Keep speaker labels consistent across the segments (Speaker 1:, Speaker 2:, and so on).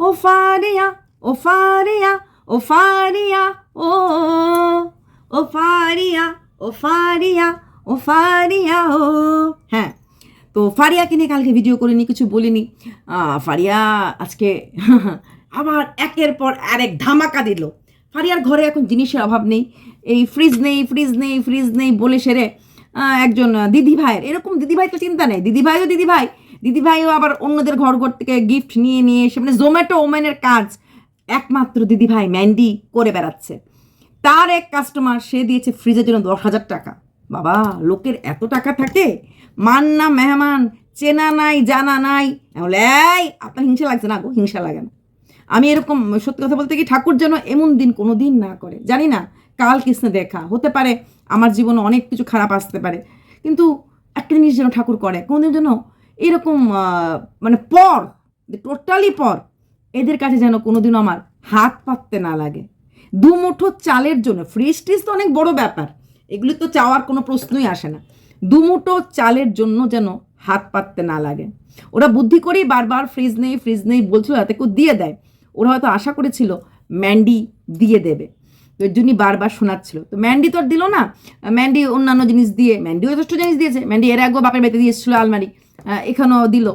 Speaker 1: ও ফারিয়া ও ফারিয়া ও ফারিয়া, ও ও ফারিয়া ও ফারিয়া ও ফারিয়া, ও। হ্যাঁ তো ফারিয়াকে নিয়ে কালকে ভিডিও করিনি, কিছু বলিনি। ফারিয়া আজকে আবার একের পর আরেক ধামাকা দিল। ফারিয়ার ঘরে এখন জিনিসের অভাব নেই। এই ফ্রিজ নেই ফ্রিজ নেই ফ্রিজ নেই বলে সেরে একজন দিদি ভাইয়ের এরকম দিদি ভাই তো চিন্তা নেই। দিদি ভাইও দিদি ভাই দিদি ভাইও আবার অন্যদের ঘর ঘর থেকে গিফট নিয়ে নিয়ে এসে মানে জোম্যাটো ওমেনের কাজ একমাত্র দিদি ভাই ম্যান্ডি করে বেড়াচ্ছে। তার এক কাস্টমার সে দিয়েছে ফ্রিজের জন্য দশ হাজার টাকা। বাবা, লোকের এত টাকা থাকে? মান না মেহমান, চেনা নাই, জানা নাই। আপনার হিংসা লাগছে না গো, হিংসা লাগে না। আমি এরকম সত্যি কথা বলতে কি, ঠাকুর যেন এমন দিন কোনো দিন না করে। জানি না, কাল কৃষ্ণে দেখা। হতে পারে আমার জীবনে অনেক কিছু খারাপ আসতে পারে। কিন্তু একটা জিনিস যেন ঠাকুর করে, কোনোদিন যেন এরকম মানে পর টোটালি পর, এদের কাছে যেন কোনোদিনও আমার হাত পাততে না লাগে। দু মুঠো চালের জন্য ফ্রিজ টিজ তো অনেক বড় ব্যাপার, এগুলি তো চাওয়ার কোনো প্রশ্নই আসে না। দু মুঠো চালের জন্য যেন হাত পাততে না লাগে। ওরা বুদ্ধি করেই বারবার ফ্রিজ নেই ফ্রিজ নেই বলছিল যাতে কেউ দিয়ে দেয়। ওরা হয়তো আশা করেছিল ম্যান্ডি দিয়ে দেবে। তো এর জন্যই বারবার শোনাচ্ছিল। তো ম্যান্ডি তো আর দিল না। ম্যান্ডি অন্যান্য জিনিস দিয়ে ম্যান্ডিও যথেষ্ট জিনিস দিয়েছে। ম্যান্ডি এর আগেও বাপের বাড়িতে দিয়ে এসেছিল আলমারি। এখানেও দিল।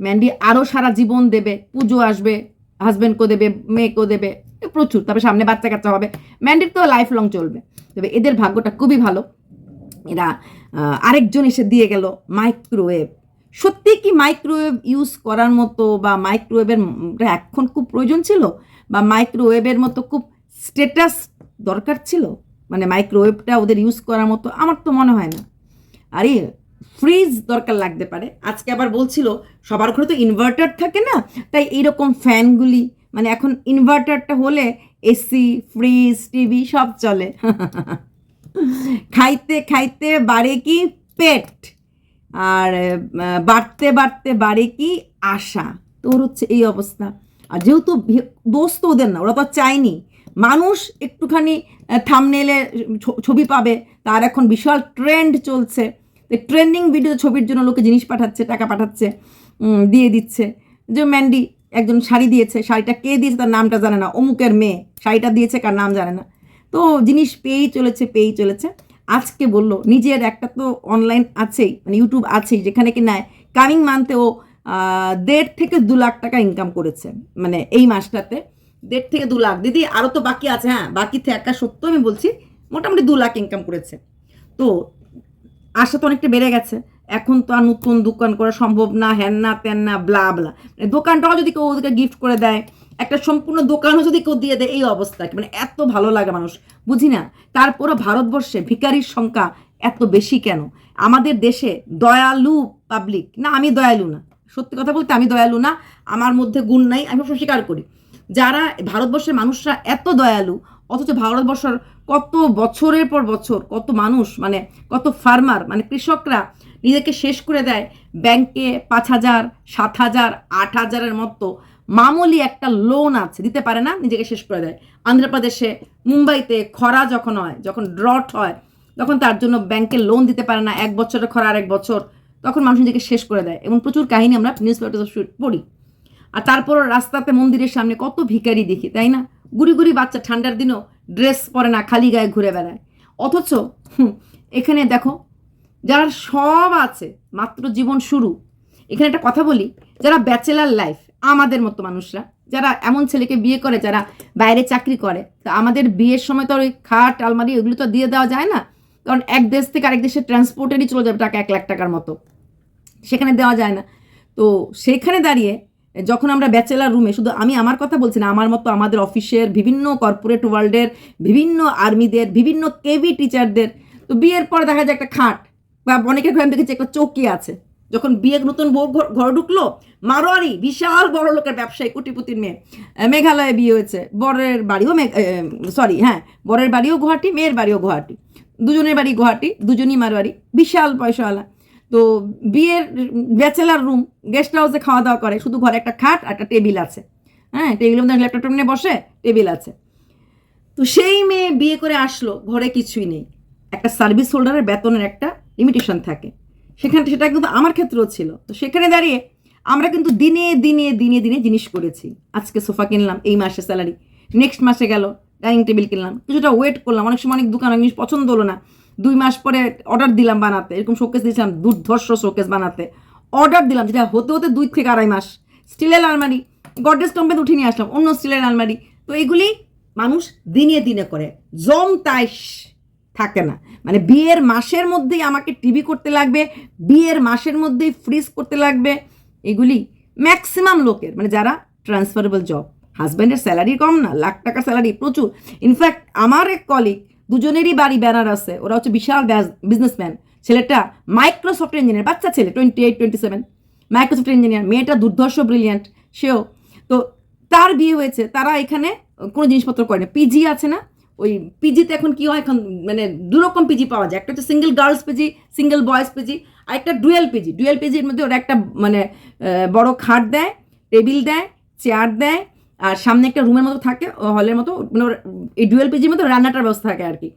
Speaker 1: ম্যান্ডি আরও সারা জীবন দেবে, পুজো আসবে হাজব্যান্ডকেও দেবে মেয়েকেও দেবে প্রচুর। তবে সামনে বাচ্চা কাচ্চা হবে। ম্যান্ডির তো লাইফ লং চলবে। তবে এদের ভাগ্যটা খুবই ভালো। এরা আরেকজন এসে দিয়ে গেল মাইক্রোওয়েভ সত্যি কি মাইক্রোওয়েভ ইউজ করার মতো বা মাইক্রোওয়েভের এখন খুব প্রয়োজন ছিল? বা মাইক্রোওয়েভের মতো খুব স্টেটাস দরকার ছিল? মানে মাইক্রোওয়েভটা ওদের ইউজ করার মতো আমার তো মনে হয় না। আরে ফ্রিজ দরকার লাগতে পারে। আজকে আবার বলছিল, সবার ঘরে তো ইনভার্টার থাকে না, তাই এইরকম ফ্যানগুলি মানে এখন ইনভার্টারটা হলে এসি ফ্রিজ টিভি সব চলে। খাইতে খাইতে বাড়ে কি পেট, আর বাড়তে বাড়তে বাড়ে কি আশা। তোর হচ্ছে এই অবস্থা। আর যেহেতু দোষ তো ওদের না, ওরা তো চায়নি। মানুষ একটুখানি থামনেলে ছবি পাবে, তার এখন বিশাল ট্রেন্ড চলছে। ট্রেন্ডিং ভিডিও ছবির জন্য লোকে জিনিস পাঠাচ্ছে, টাকা পাঠাচ্ছে দিয়ে দিচ্ছে। যে ম্যান্ডি একজন শাড়ি দিয়েছে, শাড়িটা কে দিয়েছে তার নামটা জানে না, অমুকের মেয়ে, শাড়িটা দিয়েছে কার নাম জানে না। তো জিনিস পেয়েই চলেছে পেয়েই চলেছে। আজকে বলল, নিজের একটা তো অনলাইন আছেই মানে ইউটিউব আছেই, যেখানে কি নেয় কামিং মান্থে ও দেড় থেকে দু লাখ টাকা ইনকাম করেছে মানে এই মাসটাতে। দেড় থেকে দু লাখ। দিদি আরও তো বাকি আছে হ্যাঁ বাকি থেকে থাকা সত্য আমি বলছি, মোটামুটি দু লাখ ইনকাম করেছে। তো আশা তো অনেকটা বেড়ে গেছে। এখন তো আর নতুন দোকান করা সম্ভব না, হ্যান না, ত্যান না ব্লা ব্লা মানে দোকানটাও যদি কেউ ওদেরকে গিফট করে দেয়, একটা সম্পূর্ণ দোকানও যদি কেউ দিয়ে দেয়, এই অবস্থা মানে এত ভালো লাগে মানুষ, বুঝি না? তারপরও ভারতবর্ষে ভিখারির সংখ্যা এত বেশি কেন? আমাদের দেশে দয়ালু পাবলিক না, আমি দয়ালু না। সত্যি কথা বলতে আমি দয়ালু না, আমার মধ্যে গুণ নাই, আমি সব স্বীকার করি। যারা ভারতবর্ষের মানুষরা এত দয়ালু, অথচ ভারতবর্ষের কত বছরের পর বছর কত মানুষ মানে কত ফার্মার মানে কৃষকরা নিজেকে শেষ করে দেয় ব্যাংকে পাঁচ হাজার, সাত হাজার, আট হাজারের মতো। মামুলি একটা লোন আছে, দিতে পারে না, নিজেকে শেষ করে দেয়। অন্ধ্রপ্রদেশে, মুম্বাইতে খরা যখন হয়, যখন ড্রট হয়, তখন তার জন্য ব্যাংকে লোন দিতে পারে না, এক বছরের খরা আর এক বছর, তখন মানুষ নিজেকে শেষ করে দেয়। এবং প্রচুর কাহিনী আমরা নিউজ পেপার পড়ি। আর তারপর রাস্তাতে মন্দিরের সামনে কত ভিখারি দেখি, তাই না? গুড়ি গুড়ি বাচ্চা, ঠান্ডার দিনও ড্রেস পরে না, খালি গায়ে ঘুরে বেড়ায়। অথচ এখানে দেখো, যারা সব আছে, মাত্র জীবন শুরু। এখানে একটা কথা বলি, যারা ব্যাচেলার লাইফ আমাদের মতো মানুষরা, যারা এমন ছেলেকে বিয়ে করে, যারা বাইরে চাকরি করে, তা আমাদের বিয়ের সময় তো ওই খাট, আলমারি ওইগুলো তো দিয়ে দেওয়া যায় না। কারণ এক দেশ থেকে আরেক দেশে ট্রান্সপোর্টেরই চলে যাবে টাকা এক লাখ টাকার মতো। সেখানে দেওয়া যায় না। তো সেখানে দাঁড়িয়ে যখন আমরা ব্যাচেলার রুমে শুধু আমি আমার কথা বলছি না, আমার মতো আমাদের অফিসের বিভিন্ন কর্পোরেট ওয়ার্ল্ডের বিভিন্ন আর্মিদের বিভিন্ন কেভি টিচারদের তো বিয়ের পর দেখা যায় একটা খাট বা অনেকের ঘরে দেখেছি একটা চৌকি আছে। যখন বিয়ে নতুন বউ ঘর- ঢুকলো, মারোয়ারি, বিশাল বড় লোকের ব্যবসায়ী, কোটিপতির মেয়ে মেঘালয়ে বিয়ে হয়েছে। বরের বাড়িও সরি হ্যাঁ বরের বাড়িও গুয়াহাটি, মেয়ের বাড়িও গুয়াহাটি। দুজনের বাড়ি গুয়াহাটি, দুজনই মারোয়ারি, বিশাল পয়সাওয়ালা। তো বিয়ের ব্যাচেলার রুম, গেস্ট হাউসে খাওয়া দাওয়া করে, শুধু ঘরে একটা খাট একটা টেবিল আছে। হ্যাঁ টেবিলের মধ্যে ল্যাপটপ নিয়ে বসে, টেবিল আছে। তো সেই মেয়ে বিয়ে করে আসলো, ঘরে কিছুই নেই। একটা সার্ভিস হোল্ডারের বেতনের একটা লিমিটেশন থাকে। সেখানে সেটা কিন্তু আমার ক্ষেত্রেও ছিল। তো সেখানে দাঁড়িয়ে আমরা কিন্তু দিনে দিনে দিনে দিনে জিনিস করেছি। আজকে সোফা কিনলাম, এই মাসে স্যালারি নেক্সট মাসে গেল ডাইনিং টেবিল কিনলাম। কিছুটা ওয়েট করলাম। অনেক সময় অনেক দোকান জিনিস পছন্দ হলো না। দুই মাস পরে অর্ডার দিলাম বানাতে, এরকম শোকেস দিয়েছিলাম, দুর্ধর্ষ শোকেস বানাতে। অর্ডার দিলাম, যেটা হতে হতে দুই থেকে আড়াই মাস। স্টিলের আলমারি গডরেজ কোম্পানি উঠে নিয়ে আসলাম, অন্য স্টিলের আলমারি। তো এগুলি মানুষ দিনে দিনে করে, জম তাইশ থাকে না। মানে বিয়ের মাসের মধ্যেই আমাকে টিভি করতে লাগবে, বিয়ের মাসের মধ্যেই ফ্রিজ করতে লাগবে, এগুলি ম্যাক্সিমাম লোকের মানে যারা ট্রান্সফারেবল জব হাজব্যান্ডের স্যালারি কম না, লাখ টাকার স্যালারি প্রচুর। ইনফ্যাক্ট আমার এক কলিগ দুজনেরই বাড়ি ব্যানার আছে। ওরা হচ্ছে বিশাল বিজনেসম্যান ছেলেটা মাইক্রোসফট ইঞ্জিনিয়ার বাচ্চা ছেলে twenty eight twenty seven Microsoft engineer মেয়েটা দুর্ধর্ষ ব্রিলিয়ান্ট সেও। তো তার বিয়ে হয়েছে, তারা এখানে কোনো জিনিসপত্র করে না। পিজি আছে না? ওই পিজিতে এখন কি হয় এখন মানে দু রকম পিজি পাওয়া যায়। একটা হচ্ছে single girls PG single boys PG আর একটা ডুয়েল পিজি ডুয়েল পিজির মধ্যে ওরা একটা মানে বড় খাট দেয়, টেবিল দেয় চেয়ার দেয় আর সামনে একটা রুমের মতো থাকে হলের মতো মানে এই ডুয়েল পিজির মতো রান্নাটার ব্যবস্থা থাকে আর কি।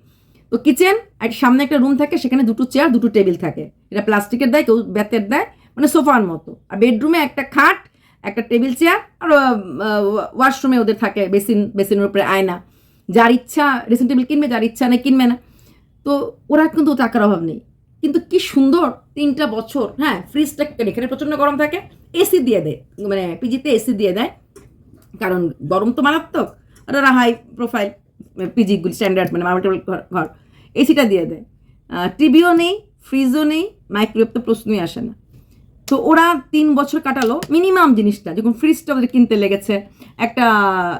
Speaker 1: তো কিচেন, আর সামনে একটা রুম থাকে, সেখানে দুটো চেয়ার, দুটো টেবিল থাকে। এটা প্লাস্টিকের দেয়, কেউ বেতের দেয় মানে সোফার মতো। আর বেডরুমে একটা খাট, একটা টেবিল চেয়ার, আর ওয়াশরুমে ওদের থাকে বেসিন, বেসিনের উপরে আয়না। যার ইচ্ছা, ড্রেসিং টেবিল কিনবে, যার ইচ্ছা নেই কিনবে না। তো ওরা কিন্তু টাকার অভাব নেই। কিন্তু কি সুন্দর তিনটা বছর হ্যাঁ ফ্রিজটা এখানে প্রচণ্ড গরম থাকে এসি দিয়ে দেয় মানে পিজিতে এসি দিয়ে দেয়। কারণ গরম তো মারাত্মক। আর ওরা হাই প্রোফাইল পিজিগুলি স্ট্যান্ডার্ড মানে মার্বেল ঘর- এসিটা দিয়ে দেয়। টিভিও নেই ফ্রিজও নেই মাইক্রোওয়েভ তো প্রশ্নই আসে না। তো ওরা তিন বছর কাটালো মিনিমাম জিনিসটা। যখন ফ্রিজটা ওদের কিনতে লেগেছে, একটা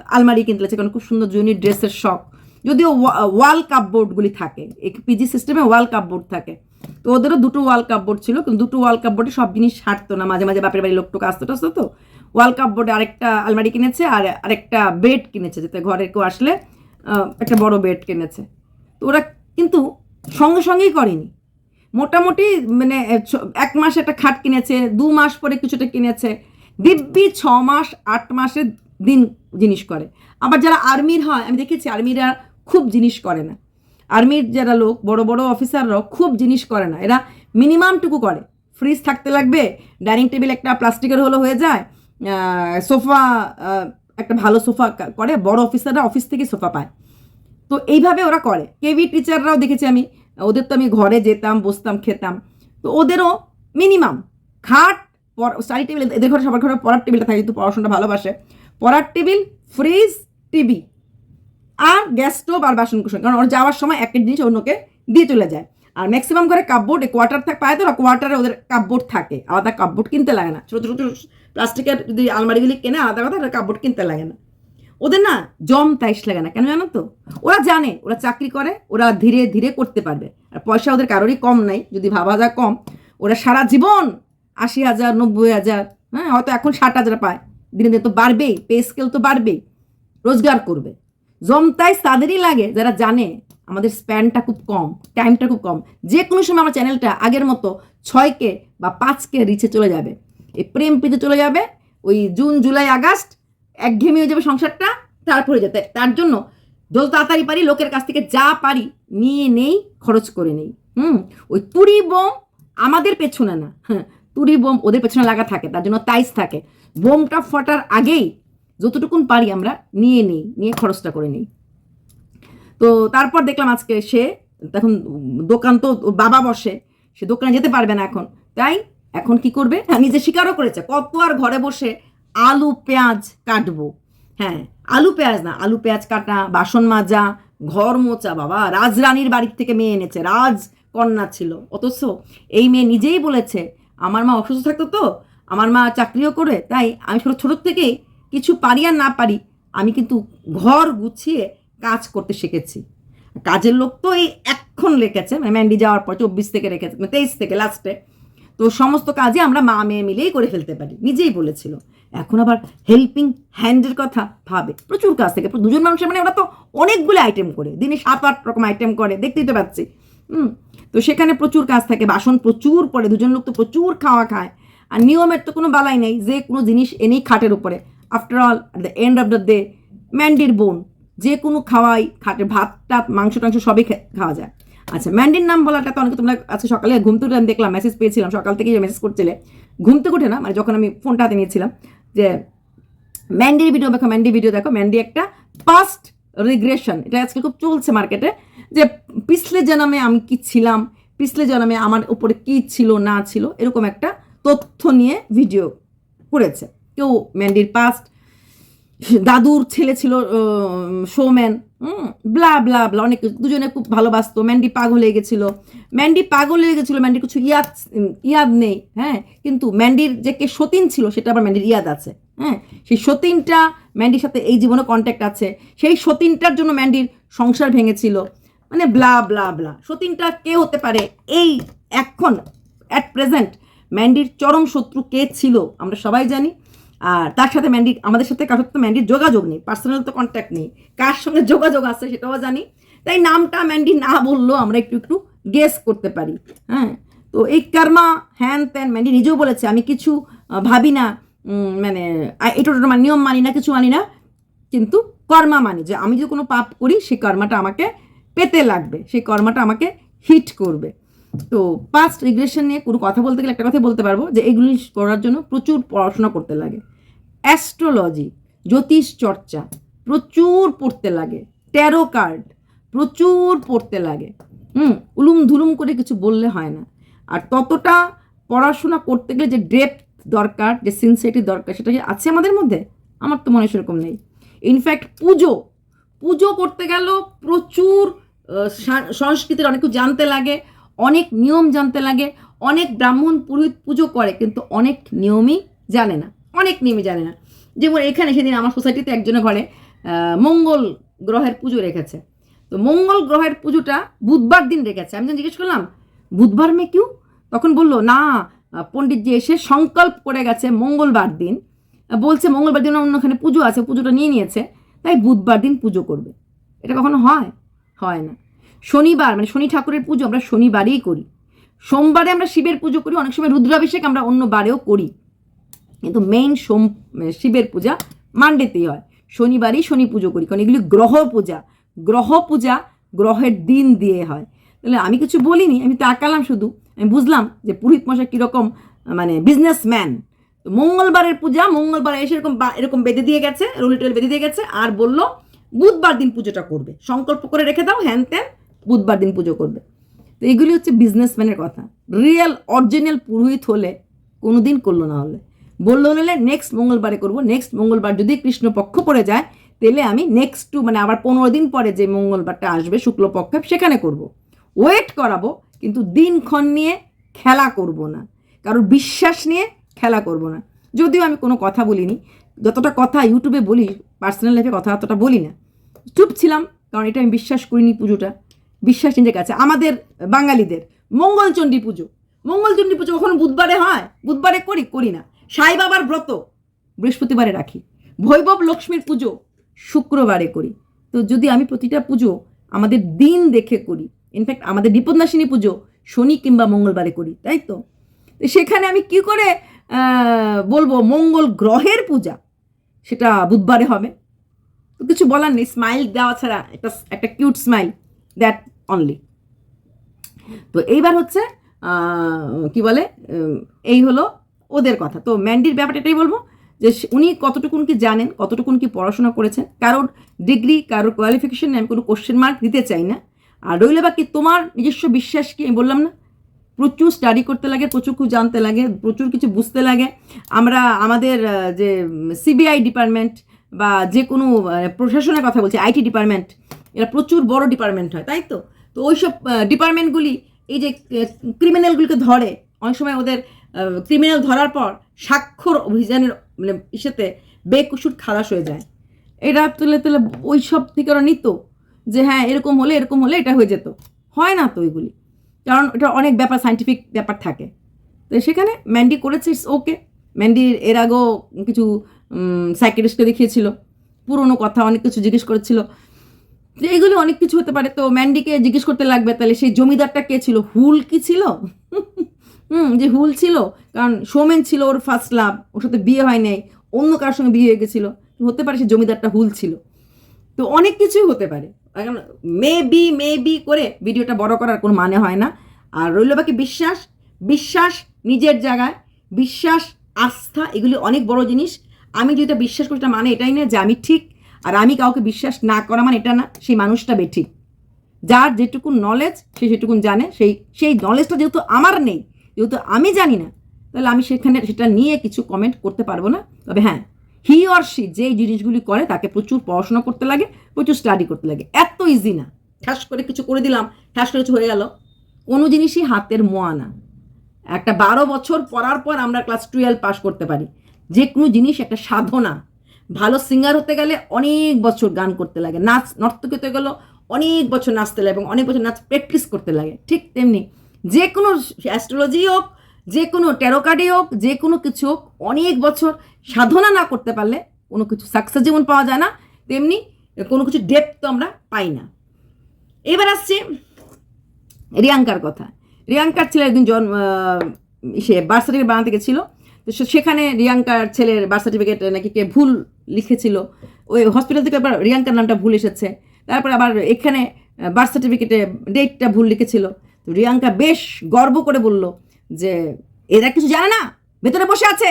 Speaker 1: আলমারি কিনতে লেগেছে, কারণ খুব সুন্দর জুনি ড্রেসের শখ যদিও ওয়াল কাপবোর্ডগুলি থাকে। পিজি সিস্টেমে ওয়াল কাপবোর্ড থাকে। তো ওদেরও দুটো ওয়াল কাপবোর্ড ছিল, কিন্তু দুটো ওয়াল কাপবোর্ডে সব জিনিস হাঁটতো না। মাঝে মাঝে বাপের বাড়ি লোকটোক আসতো টাসতো, তো ওয়াল কাপবোর্ডে আরেকটা আলমারি কিনেছে আর আরেকটা বেড কিনেছে, যাতে ঘরে কেউ আসলে একটা বড় বেড কিনেছে। তো ওরা কিন্তু সঙ্গে সঙ্গেই করেনি। মোটামুটি মানে এক মাস একটা খাট কিনেছে, দু মাস পরে কিছুটা কিনেছে, দিব্যি ছ মাস, আট মাসের দিন জিনিস করে। আবার যারা আর্মির হয়, আমি দেখেছি আর্মিরা খুব জিনিস করে না। আর্মির যারা লোক, বড় বড় অফিসাররাও খুব জিনিস করে না। এরা মিনিমামটুকু করে। ফ্রিজ থাকতে লাগবে, ডাইনিং টেবিল একটা প্লাস্টিকের হলো হয়ে যায় সোফা একটা ভালো সোফা করে, বড় অফিসাররা অফিস থেকে সোফা পায়। তো এইভাবে ওরা করে। কেভি টিচাররাও দেখেছি আমি, ওদের তো আমি ঘরে যেতাম, বসতাম, খেতাম। তো ওদেরও মিনিমাম খাট স্টাডি টেবিল, এদের ঘরে, সবার ঘরে পড়ার টেবিলটা থাকে, কিন্তু পড়াশোনাটা ভালোবাসে। পড়ার টেবিল, ফ্রিজ, টিভি। আর গ্যাস স্টোভ আর বাসন কুসন, কারণ ওরা যাওয়ার সময় একটা জিনিস অন্যকে দিয়ে চলে যায়। আর ম্যাক্সিমাম ঘরে কাপবোর্ড কোয়ার্টার থাকে, পায় তো কোয়ার্টারে ওদের কাপবোর্ড থাকে, আলাদা কাপবোর্ড কিনতে লাগে না। ছোটো ছোটো প্লাস্টিকের যদি আলমারিগুলি কেনে, আলাদা কথা কাপবোর্ড কিনতে লাগে না। ওদের না জম তাইশ লাগে না, কেন জানো তো? ওরা জানে, ওরা চাকরি করে, ওরা ধীরে ধীরে করতে পারবে। আর পয়সা ওদের কারোরই কম নাই, যদি ভাবা যায় কম। ওরা সারা জীবন আশি হাজার, নব্বই হাজার হ্যাঁ হয়তো এখন ষাট হাজার পায়। দিনে দিনে তো বাড়বেই পে স্কেল তো বাড়বেই, রোজগার করবে। জমতাইশ তাদেরই লাগে, যারা জানে আমাদের স্প্যানটা খুব কম, টাইমটা খুব কম। যে কোনো সময় আমার চ্যানেলটা আগের মতো ছয়কে বা পাঁচকে রিচে চলে যাবে। এই প্রেম পিতে চলে যাবে, ওই জুন, জুলাই, আগস্ট একঘেয়েমি হয়ে যাবে সংসারটা, তারপরে যেতে। তার জন্য যত তাড়াতাড়ি পারি, লোকের কাছ থেকে যা পারি, নিয়ে নেই, খরচ করে নেই। হুম? ওই তুড়ি বোম আমাদের পেছনে না। হ্যাঁ তুড়ি বোম ওদের পেছনে লাগা থাকে, তার জন্য তাইস থাকে। বোমটা ফটার আগেই যতটুকুন পারি আমরা নিয়ে নিই, নিয়ে খরচটা করে নিই। তো তারপর দেখলাম আজকে সে এখন দোকান তো বাবা বসে, সে দোকানে যেতে পারবে না এখন। তাই এখন কি করবে? হ্যাঁ নিজে স্বীকারও করেছে। কত আর ঘরে বসে আলু, পেঁয়াজ কাটবো। হ্যাঁ আলু, পেঁয়াজ না, আলু, পেঁয়াজ কাটা, বাসন মাজা, ঘর মোচা, বাবা, রাজরানীর বাড়ির থেকে মেয়ে এনেছে রাজ কন্যা ছিল। অথচ এই মেয়ে নিজেই বলেছে, আমার মা অসুস্থ থাকতো তো, আমার মা চাকরিও করে, তাই আমি ছোটো ছোটোর থেকেই কিছু পারি আর না পারি, আমি কিন্তু ঘর গুছিয়ে কাজ করতে শিখেছি। কাজের লোক তো এই এখন রেখেছে মানে ম্যান্ডি যাওয়ার পর চব্বিশ থেকে রেখেছে মানে তেইশ থেকে লাস্টে তো সমস্ত কাজে আমরা মা মেয়ে মিলেই করে ফেলতে পারি, নিজেই বলেছিল। এখন আবার হেল্পিং হ্যান্ডের কথা ভাবে, প্রচুর কাজ থেকে, দুজন মানুষের মানে ওরা তো অনেকগুলো আইটেম করে দিনে সাত আট রকম আইটেম করে, দেখতেই তো পাচ্ছি। হুম, তো সেখানে প্রচুর কাজ থাকে, বাসন প্রচুর পড়ে, দুজন লোক তো প্রচুর খাওয়া খায়। আর নিয়মের তো কোনো বালাই নেই, যে কোনো জিনিস এনেই খাটের উপরে। After all at the end of the day ম্যান্ডির বোন যে কোনো খাওয়াই, খাটে ভাত, টাত, মাংস, টাংস, সবই খাওয়া যায়। আচ্ছা ম্যান্ডির নাম বলাটা তো অনেকে তোমরা আজকে সকালে ঘুম থেকে আমি দেখলাম মেসেজ পেয়েছিলাম, সকাল থেকেই মেসেজ করছিলে। ঘুম থেকে ওঠে না মানে যখন আমি ফোনটা হাতে নিয়েছিলাম, যে ম্যান্ডির ভিডিও দেখো ম্যান্ডি ভিডিও দেখো ম্যান্ডি একটা পাস্ট রিগ্রেশন এটা আজকে খুব চলছে মার্কেটে যে পিছলে জন্মে আমি কি ছিলাম, পিছলে জন্মে আমার উপরে কি ছিল, না ছিল, এরকম একটা তথ্য নিয়ে ভিডিও করেছে। কেউ ম্যান্ডির পাস্ট দাদুর ছেলে ছিল শোম্যান ব্লা ব্লা ব্লা অনেক দুজনে খুব ভালোবাসতো। ম্যান্ডি পাগল হয়ে গেছিল। ম্যান্ডি পাগল হয়ে গেছিল, ম্যান্ডির কিছু ইয়াদ ইয়াদ নেই হ্যাঁ কিন্তু ম্যান্ডির যে কে সতীন ছিল, সেটা আবার ম্যান্ডির ইয়াদ আছে হ্যাঁ সেই সতীনটা ম্যান্ডির সাথে এই জীবনে কন্ট্যাক্ট আছে। সেই সতীনটার জন্য ম্যান্ডির সংসার ভেঙেছিল। মানে ব্লা ব্লা ব্লা সতীনটা কে হতে পারে? এই এখন অ্যাট প্রেজেন্ট ম্যান্ডির চরম শত্রু কে ছিল? আমরা সবাই জানি। আর তার সাথে ম্যান্ডি, আমাদের সাথে কারোর তো ম্যান্ডির যোগাযোগ নেই পার্সোনাল তো কন্ট্যাক্ট নেই, কার সঙ্গে যোগাযোগ আছে সেটাও জানি। তাই নামটা ম্যান্ডি না বললেও আমরা একটু একটু গেস করতে পারি হ্যাঁ? তো এই কর্মা, হ্যান ত্যান ম্যান্ডি নিজেও বলেছে, আমি কিছু ভাবি না মানে এটা ওটা নিয়ম মানি না, কিছু মানি না, কিন্তু কর্মা মানি যে আমি যদি কোনো পাপ করি, সেই কর্মাটা আমাকে পেতে লাগবে, সেই কর্মাটা আমাকে হিট করবে। তো পাস্ট রিগ্রেশন নিয়ে কোনো কথা বলতে গেলে একটা কথাই বলতে পারব যে এগুলি করার জন্য প্রচুর পড়াশোনা করতে লাগে। অ্যাস্ট্রোলজি, জ্যোতিষ চর্চা, প্রচুর পড়তে লাগে। ট্যারো কার্ড, প্রচুর পড়তে লাগে। হুম, উলুম ধুলুম করে কিছু বললে হয় না। আর ততটা পড়াশোনা করতে গেলে যে ডেপথ দরকার, যে সিনসিয়ারিটি দরকার, সেটা কি আছে আমাদের মধ্যে? আমার তো মনে সেরকম নেই। ইনফ্যাক্ট পুজো পুজো করতে গেল প্রচুর সংস্কৃতির অনেক কিছু জানতে লাগে, অনেক নিয়ম জানতে লাগে, অনেক ব্রাহ্মণ পুরোহিত পুজো করে, কিন্তু অনেক নিয়মই জানে না। অনেক নিয়মই জানে না। যেমন এখানে সেদিন আমার সোসাইটিতে একজনের ঘরে মঙ্গল গ্রহের পুজো রেখেছে। তো মঙ্গল গ্রহের পুজোটা বুধবার দিন রেখেছে। আমি যখন জিজ্ঞেস করলাম, বুধবার মে কিউ? তখন বলল, না পণ্ডিতজি এসে সংকল্প করে গেছে মঙ্গলবার দিন। বলছে, মঙ্গলবার দিন অন্যখানে পুজো আছে, পুজোটা নিয়ে নিয়েছে, তাই বুধবার দিন পুজো করবে। এটা কখনো হয়? হয় না। শনিবার মানে শনি ঠাকুরের পুজো আমরা শনিবারেই করি। সোমবারে আমরা শিবের পুজো করি, অনেক সময় রুদ্রাভিষেক আমরা অন্য বারেও করি। কিন্তু মেইন সোম শিবের পূজা মানডেতেই হয়। শনিবারই শনি পুজো করি, কারণ এগুলি গ্রহ পূজা। গ্রহ পূজা গ্রহের দিন দিয়ে হয়। তাহলে আমি কিছু বলিনি, আমি তাকালাম শুধু। আমি বুঝলাম যে পুরোহিত মশাই কীরকম মানে বিজনেসম্যান তো মঙ্গলবারের পূজা, মঙ্গলবার এসে এরকম এরকম বেঁধে দিয়ে গেছে, রোলি টোলি বেঁধে দিয়ে গেছে, আর বলল বুধবার দিন পুজোটা করবে। সংকল্প করে রেখে দাও, হ্যান ত্যান, বুধবার দিন পুজো করবে। তো এগুলি হচ্ছে বিজনেসম্যানের কথা। রিয়েল অরিজিনাল পুরোহিত হলে কোনো দিন করল না হলে। বলল নিলে নেক্সট মঙ্গলবারে করব। নেক্সট মঙ্গলবার যদি কৃষ্ণপক্ষ পড়ে যায়, তাহলে আমি নেক্সট টু মানে আবার পনেরো দিন পরে যে মঙ্গলবারটা আসবে, শুক্লপক্ষে সেখানে করব। ওয়েট করাবো, কিন্তু দিনক্ষণ নিয়ে খেলা করব না। কারোর বিশ্বাস নিয়ে খেলা করব না। যদিও আমি কোনো কথা বলিনি। যতটা কথা ইউটিউবে বলি পার্সোনাল লাইফে কথা অতটা বলি না। চুপ ছিলাম, কারণ এটা আমি বিশ্বাস করিনি পুজোটা। বিশ্বাস নিজের কাছে। আমাদের বাঙালিদের মঙ্গলচণ্ডী পুজো। মঙ্গলচণ্ডী পুজো কখনো বুধবারে হয়? বুধবারে করি করি না। সাই বাবার ব্রত বৃহস্পতিবারে রাখি। ভৈবব লক্ষ্মীর পুজো শুক্রবারে করি। তো যদি আমি প্রতিটা পুজো আমাদের দিন দেখে করি ইনফ্যাক্ট আমাদের বিপদনাশিনী পুজো শনি কিংবা মঙ্গলবারে করি, তাই তো? সেখানে আমি কি করে বলব, মঙ্গল গ্রহের পূজা, সেটা বুধবারে হবে। তো কিছু বলার নেই স্মাইল দেওয়া ছাড়া একটা একটা কিউট স্মাইল দ্যাট অনলি তো এইবার হচ্ছে কি বলে এই হলো ওদের কথা। তো ম্যান্ডির ব্যাপারটা এটাই বলব যে উনি কতটুকুন কি জানেন, কতটুকুন কি পড়াশোনা করেছেন, কারোর ডিগ্রি কারোর কোয়ালিফিকেশন আমি কোনো কোশ্চেন মার্ক দিতে চাই না। আর রইলে বাকি তোমার নিজস্ব বিশ্বাস কি, আমি বললাম না। প্রচুর স্টাডি করতে লাগে, প্রচুর কিছু জানতে লাগে, প্রচুর কিছু বুঝতে লাগে। আমরা আমাদের যে সিবিআই ডিপার্টমেন্ট বা যে কোনো প্রশাসনের কথা বলছি আইটি ডিপার্টমেন্ট এরা প্রচুর বড় ডিপার্টমেন্ট হয়, তাই তো? তো ওইসব ডিপার্টমেন্টগুলি এই যে ক্রিমিনালগুলিকে ধরে, অনেক সময় ওদের ক্রিমিনাল ধরার পর স্বাক্ষর অভিযানের মানে ইসেতে বেকুসুর খালাস হয়ে যায়। এটা তুলে তুলে ওই সব থেকে ওরা নিত যে হ্যাঁ এরকম হলে এরকম হলে এটা হয়ে যেত। হয় না তো ওইগুলি কারণ এটা অনেক ব্যাপার সাইন্টিফিক ব্যাপার থাকে। তো সেখানে ম্যান্ডি করেছে ইটস ওকে ম্যান্ডির এর আগেও কিছু সাইকেটিস্টকে দেখিয়েছিল। পুরনো কথা, অনেক কিছু জিজ্ঞেস করেছিল। যে এগুলি অনেক কিছু হতে পারে। তো ম্যান্ডিকে জিজ্ঞেস করতে লাগবে, তাহলে সেই জমিদারটা কে ছিল? হুল কি ছিল? হুম, যে হুল ছিল, কারণ সোমেন ছিল ওর ফার্স্ট লাভ ওর সাথে বিয়ে হয় নাই, অন্য কারোর সঙ্গে বিয়ে হয়ে গেছিল, হতে পারে সে জমিদারটা হুল ছিল। তো অনেক কিছুই হতে পারে। এখন মে বি মে বি করে ভিডিওটা বড় করার কোনো মানে হয় না। আর রইল বাকি বিশ্বাস বিশ্বাস নিজের জায়গায়, বিশ্বাস, আস্থা, এগুলি অনেক বড় জিনিস। আমি যেটা বিশ্বাস করি মানে এটাই না যে আমি ঠিক, আর আমি কাউকে বিশ্বাস না করা মানে এটা না, সেই মানুষটা বেঠিক। যার যেটুকুন নলেজ সে সেটুকুন জানে, সেই সেই নলেজটা যেহেতু আমার নেই যেহেতু আমি জানি না, তাহলে আমি সেখানে সেটা নিয়ে কিছু কমেন্ট করতে পারব না। তবে হ্যাঁ হি অর সি যে জিনিসগুলি করে তাকে প্রচুর পড়াশোনা করতে লাগে, প্রচুর স্টাডি করতে লাগে। এত ইজি না। ঠাস করে কিছু করে দিলাম, ঠাস করে কিছু হয়ে গেল। কোনো জিনিসই হাতের মোয়া না। একটা বারো বছর পড়ার পর আমরা ক্লাস টুয়েলভ পাস করতে পারি। যে কোনো জিনিস একটা সাধনা। ভালো সিঙ্গার হতে গেলে অনেক বছর গান করতে লাগে। নাচ নর্তক হতে গেলে অনেক বছর নাচতে লাগে এবং অনেক বছর নাচ প্র্যাকটিস করতে লাগে। ঠিক তেমনি যে কোনো অ্যাস্ট্রোলজি হোক যে কোনো ট্যারোকার্ডই হোক যে কোনো কিছু হোক, অনেক বছর সাধনা না করতে পারলে কোনো কিছু সাকসেস যেমন পাওয়া যায় না, তেমনি কোনো কিছু ডেপ তো আমরা পাই না। এবার আসছি রিয়াঙ্কার কথা। রিয়াঙ্কার ছেলে একদিন জন্ম সে বার্থ সার্টিফিকেট বানাতে গেছিল। তো সেখানে রিয়াঙ্কার ছেলের বার্থ সার্টিফিকেট নাকি কে ভুল লিখেছিল। ওই হসপিটাল থেকে আবার রিয়াঙ্কার নামটা ভুল এসেছে। তারপর আবার এখানে বার্থ সার্টিফিকেটে ডেটটা ভুল লিখেছিল। রিয়াঙ্কা বেশ গর্ব করে বলল যে, এরা কিছু জানে না, ভেতরে বসে আছে।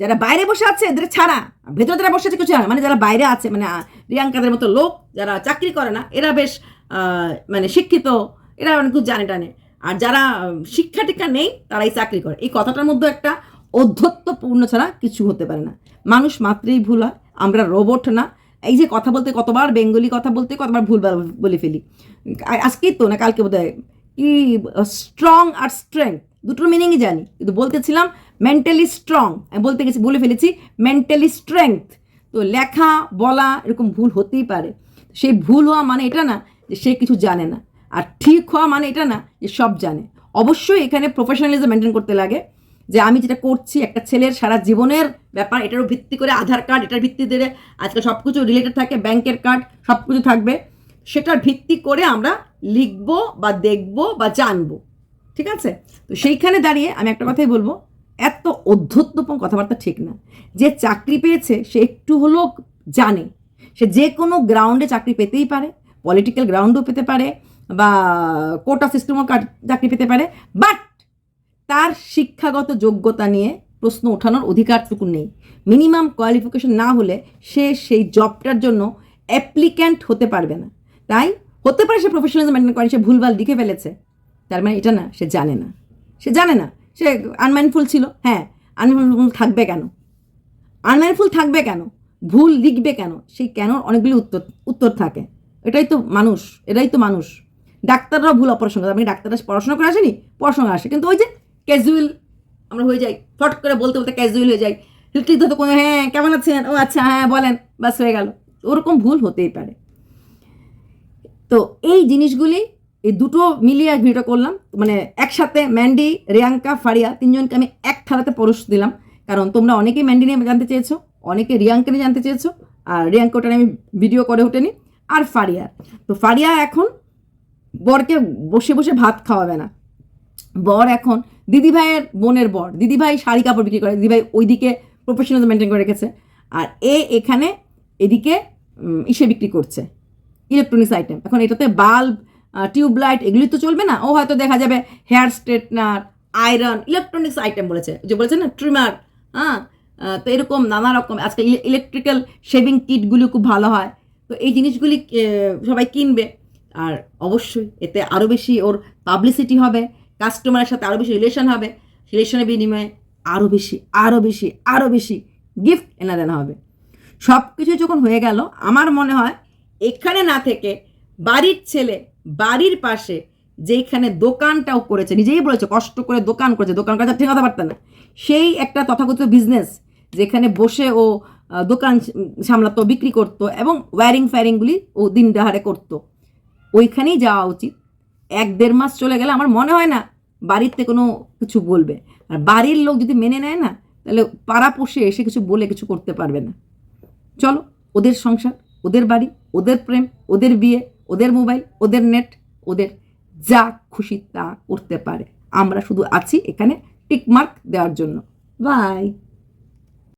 Speaker 1: যারা বাইরে বসে আছে, এদের ছাড়া। ভেতরে যারা বসে আছে, কিছু জানে মানে যারা বাইরে আছে মানে রিয়াঙ্কাদের মতো লোক যারা চাকরি করে না, এরা বেশ মানে শিক্ষিত, এরা অনেক কিছু জানে টানে। আর যারা শিক্ষা টিক্ষা নেই, তারাই চাকরি করে। এই কথাটার মধ্যে একটা অধ্যত্বপূর্ণ ছাড়া কিছু হতে পারে না। মানুষ মাত্রেই ভুল হয়, আমরা রোবট না। এই যে কথা বলতে, কতবার বেঙ্গলি কথা বলতে, কতবার ভুল বলে ফেলি। আজকেই তো না, কালকে বোধ হয় কি স্ট্রং আর স্ট্রেংথ দুটোর মিনিংই জানি। কিন্তু বলতেছিলাম মেন্টালি স্ট্রং আমি বলতে গেছি, বলে ফেলেছি মেন্টালি স্ট্রেংথ তো লেখা, বলা এরকম ভুল হতেই পারে। সেই ভুল হওয়া মানে এটা না যে সে কিছু জানে না। আর ঠিক হওয়া মানে এটা না যে সব জানে। অবশ্যই এখানে প্রফেশনালিজম মেনটেন করতে লাগে যে আমি যেটা করছি, একটা ছেলের সারা জীবনের ব্যাপার এটারও ভিত্তি করে আধার কার্ড, এটার ভিত্তি ভিত্তিতে আজকে সব কিছু রিলেটেড থাকে ব্যাংকের কার্ড সব কিছু থাকবে। সেটার ভিত্তি করে আমরা লিখব বা দেখব বা জানব। ঠিক আছে? তো সেইখানে দাঁড়িয়ে আমি একটা কথাই বলব, এত অধ্যত্বপম কথাবার্তা ঠিক না। যে চাকরি পেয়েছে, সে একটু হলেও জানে। সে যে কোনো গ্রাউন্ডে চাকরি পেতেই পারে পলিটিক্যাল গ্রাউন্ডও পেতে পারে, বা কোটা সিস্টেমও চাকরি পেতে পারে বাট তার শিক্ষাগত যোগ্যতা নিয়ে প্রশ্ন ওঠানোর অধিকারটুকু নেই। মিনিমাম কোয়ালিফিকেশন না হলে সে সেই জবটার জন্য অ্যাপ্লিক্যান্ট হতে পারবে না। তাই হতে পারে সে প্রফেশনালিজম মেনটেন করে, সে ভুলভাল লিখে ফেলেছে। তার মানে এটা না, সে জানে না। সে জানে না। সে আনমাইন্ডফুল ছিল হ্যাঁ আনমাইন্ডফুল থাকবে কেন? আনমাইন্ডফুল থাকবে কেন? ভুল লিখবে কেন? সেই কেন অনেকগুলি উত্তর উত্তর থাকে। এটাই তো মানুষ এটাই তো মানুষ। ডাক্তাররাও ভুল অপারেশন করে আপনি ডাক্তাররা পড়াশোনা করে আসেনি, পড়াশোনা আসে। কিন্তু ওই যে ক্যাজুয়াল আমরা হয়ে যাই, ফট করে বলতে বলতে ক্যাজুয়াল হয়ে যাই। ঠিক ধরতে কোনো হ্যাঁ কেমন আছেন? ও আচ্ছা হ্যাঁ বলেন, বাস হয়ে গেল। ওরকম ভুল হতেই পারে। তো এই জিনিসগুলি এই দুটো মিলিয়ে এক ভিডিও করলাম। মানে একসাথে ম্যান্ডি, রিয়াঙ্কা, ফারিয়া তিনজনকে আমি এক থালাতে পরশ দিলাম। কারণ তোমরা অনেকেই ম্যান্ডি নিয়ে জানতে চেয়েছো, অনেকে রিয়াঙ্কা নিয়ে জানতে চেয়েছো, আর রিয়াঙ্কা ওটা আমি ভিডিও করে ওঠেনি, আর ফারিয়া। তো ফারিয়া এখন বরকে বসে বসে ভাত খাওয়াবে না। বর এখন দিদিভাইয়ের বোনের বর। দিদিভাই শাড়ি কাপড় বিক্রি করে, দিদিভাই ওইদিকে প্রফেশনাল মেনটেন করে রেখেছে। আর এ এখানে এদিকে ইসে বিক্রি করছে। ইলেকট্রনিক্স আইটেম এখন এটাতে বাল্ব টিউবলাইট এগুলি তো চলবে না, ও হয়তো দেখা যাবে hair straightener iron electronics item বলেছে। যে বলেছে না ট্রিমার হ্যাঁ? তো এরকম নানা রকম, আজকে ইলেকট্রিক্যাল শেভিং কিটগুলি খুব ভালো হয়। তো এই জিনিসগুলি সবাই কিনবে। আর অবশ্যই এতে আরও বেশি ওর পাবলিসিটি হবে কাস্টমারের সাথে আরও বেশি রিলেশন হবে রিলেশনের বিনিময়ে আরও বেশি আরও বেশি আরও বেশি গিফট এনে দেওয়া হবে। সব কিছু যখন হয়ে গেল, আমার মনে হয় এখানে না থেকে বাড়ির ছেলে বাড়ির পাশে যেখানে দোকানটাও করেছে, নিজেই বলেছে কষ্ট করে দোকান করেছে, দোকান করা ঠিক কথা পারত না। সেই একটা তথাকথিত বিজনেস যেখানে বসে ও দোকান সামলাতো, বিক্রি করতো এবং ওয়্যারিং ফ্যারিংগুলি ও দিন ডাহারে করতো। ওইখানেই যাওয়া উচিত। এক দেড় মাস চলে গেলে আমার মনে হয় না বাড়িতে কোনো কিছু বলবে। আর বাড়ির লোক যদি মেনে নেয় না, তাহলে পাড়া পোষে এসে কিছু বলে কিছু করতে পারবে না। চলো, ওদের সংসার। ওদের বাড়ি, ওদের প্রেম, ওদের বিয়ে, ওদের মোবাইল, ওদের নেট, ওদের যা খুশি তা করতে পারে। আমরা শুধু আছি এখানে টিকমার্ক দেওয়ার জন্য। বাই।